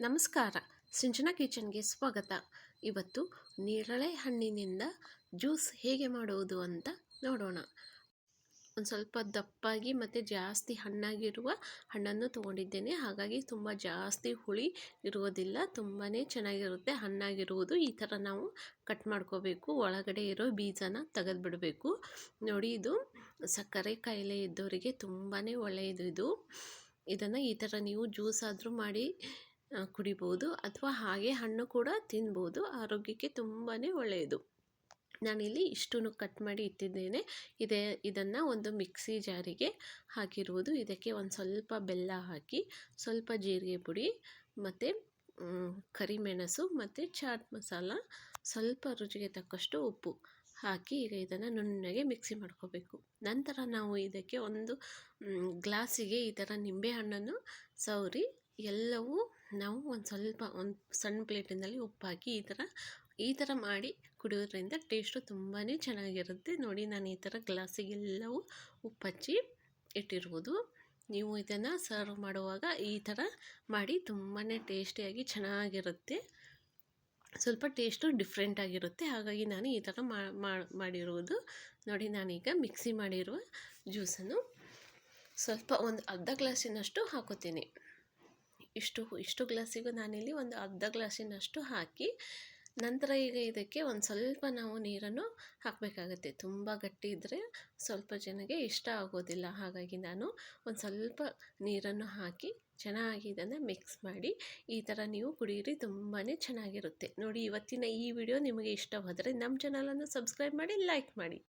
ನಮಸ್ಕಾರ. ಸಿಂಚನ ಕಿಚನ್ಗೆ ಸ್ವಾಗತ. ಇವತ್ತು ನೇರಳೆ ಹಣ್ಣಿನಿಂದ ಜ್ಯೂಸ್ ಹೇಗೆ ಮಾಡುವುದು ಅಂತ ನೋಡೋಣ. ಒಂದು ಸ್ವಲ್ಪ ದಪ್ಪಾಗಿ ಮತ್ತು ಜಾಸ್ತಿ ಹಣ್ಣಾಗಿರುವ ಹಣ್ಣನ್ನು ತೊಗೊಂಡಿದ್ದೇನೆ. ಹಾಗಾಗಿ ತುಂಬ ಜಾಸ್ತಿ ಹುಳಿ ಇರುವುದಿಲ್ಲ ತುಂಬಾ ಚೆನ್ನಾಗಿರುತ್ತೆ ಹಣ್ಣಾಗಿರುವುದು. ಈ ಥರ ನಾವು ಕಟ್ ಮಾಡ್ಕೋಬೇಕು. ಒಳಗಡೆ ಇರೋ ಬೀಜನ ತೆಗೆದುಬಿಡಬೇಕು. ನೋಡಿ, ಇದು ಸಕ್ಕರೆ ಕಾಯಿಲೆ ಇದ್ದವರಿಗೆ ತುಂಬಾ ಒಳ್ಳೆಯದು ಇದು. ಇದನ್ನು ಈ ಥರ ನೀವು ಜ್ಯೂಸ್ ಆದರೂ ಮಾಡಿ ಕುಡಿಬೋದು ಅಥವಾ ಹಾಗೆ ಹಣ್ಣು ಕೂಡ ತಿನ್ಬೋದು. ಆರೋಗ್ಯಕ್ಕೆ ತುಂಬಾ ಒಳ್ಳೆಯದು. ನಾನಿಲ್ಲಿ ಇಷ್ಟನ್ನು ಕಟ್ ಮಾಡಿ ಇಟ್ಟಿದ್ದೇನೆ. ಇದೇ, ಇದನ್ನು ಒಂದು ಮಿಕ್ಸಿ ಜಾರಿಗೆ ಹಾಕಿರುವುದು. ಇದಕ್ಕೆ ಒಂದು ಸ್ವಲ್ಪ ಬೆಲ್ಲ ಹಾಕಿ, ಸ್ವಲ್ಪ ಜೀರಿಗೆ ಪುಡಿ ಮತ್ತು ಕರಿಮೆಣಸು ಮತ್ತು ಚಾಟ್ ಮಸಾಲ, ಸ್ವಲ್ಪ ರುಚಿಗೆ ತಕ್ಕಷ್ಟು ಉಪ್ಪು ಹಾಕಿ ಈಗ ಇದನ್ನು ನುಣ್ಣಗೆ ಮಿಕ್ಸಿ ಮಾಡ್ಕೋಬೇಕು. ನಂತರ ನಾವು ಇದಕ್ಕೆ ಒಂದು ಗ್ಲಾಸಿಗೆ ಈ ಥರ ನಿಂಬೆಹಣ್ಣನ್ನು ಸವರಿ ಎಲ್ಲವೂ ನಾವು ಒಂದು ಸ್ವಲ್ಪ ಒಂದು ಸಣ್ಣ ಪ್ಲೇಟಿನಲ್ಲಿ ಉಪ್ಪಾಕಿ ಈ ಥರ ಈ ಥರ ಮಾಡಿ ಕುಡಿಯೋದ್ರಿಂದ ಟೇಸ್ಟು ತುಂಬಾ ಚೆನ್ನಾಗಿರುತ್ತೆ. ನೋಡಿ, ನಾನು ಈ ಥರ ಗ್ಲಾಸಿಗೆಲ್ಲವೂ ಉಪ್ಪು ಹಚ್ಚಿ ಇಟ್ಟಿರುವುದು ನೀವು ಇದನ್ನು ಸರ್ವ್ ಮಾಡುವಾಗ ಈ ಥರ ಮಾಡಿ ತುಂಬಾ ಟೇಸ್ಟಿಯಾಗಿ ಚೆನ್ನಾಗಿರುತ್ತೆ. ಸ್ವಲ್ಪ ಟೇಸ್ಟು ಡಿಫ್ರೆಂಟ್ ಆಗಿರುತ್ತೆ ಹಾಗಾಗಿ ನಾನು ಈ ಥರ ಮಾಡಿರುವುದು ನೋಡಿ, ನಾನೀಗ ಮಿಕ್ಸಿ ಮಾಡಿರುವ ಜ್ಯೂಸನ್ನು ಸ್ವಲ್ಪ ಒಂದು ಅರ್ಧ ಗ್ಲಾಸಿನಷ್ಟು ಹಾಕೋತೀನಿ ಇಷ್ಟು ಇಷ್ಟು ಗ್ಲಾಸಿಗೂ ನಾನಿಲ್ಲಿ ಒಂದು ಅರ್ಧ ಗ್ಲಾಸಿನಷ್ಟು ಹಾಕಿ ನಂತರ ಈಗ ಇದಕ್ಕೆ ಒಂದು ಸ್ವಲ್ಪ ನಾವು ನೀರನ್ನು ಹಾಕಬೇಕಾಗತ್ತೆ. ತುಂಬ ಗಟ್ಟಿ ಇದ್ದರೆ ಸ್ವಲ್ಪ ಜನಕ್ಕೆ ಇಷ್ಟ ಆಗೋದಿಲ್ಲ. ಹಾಗಾಗಿ ನಾನು ಒಂದು ಸ್ವಲ್ಪ ನೀರನ್ನು ಹಾಕಿ ಚೆನ್ನಾಗಿ ಇದನ್ನು ಮಿಕ್ಸ್ ಮಾಡಿ ಈ ಥರ ನೀವು ಕುಡಿಯಿರಿ ತುಂಬಾ ಚೆನ್ನಾಗಿರುತ್ತೆ. ನೋಡಿ, ಇವತ್ತಿನ ಈ ವಿಡಿಯೋ ನಿಮಗೆ ಇಷ್ಟವಾದರೆ ನಮ್ಮ ಚಾನಲನ್ನು ಸಬ್ಸ್ಕ್ರೈಬ್ ಮಾಡಿ, ಲೈಕ್ ಮಾಡಿ.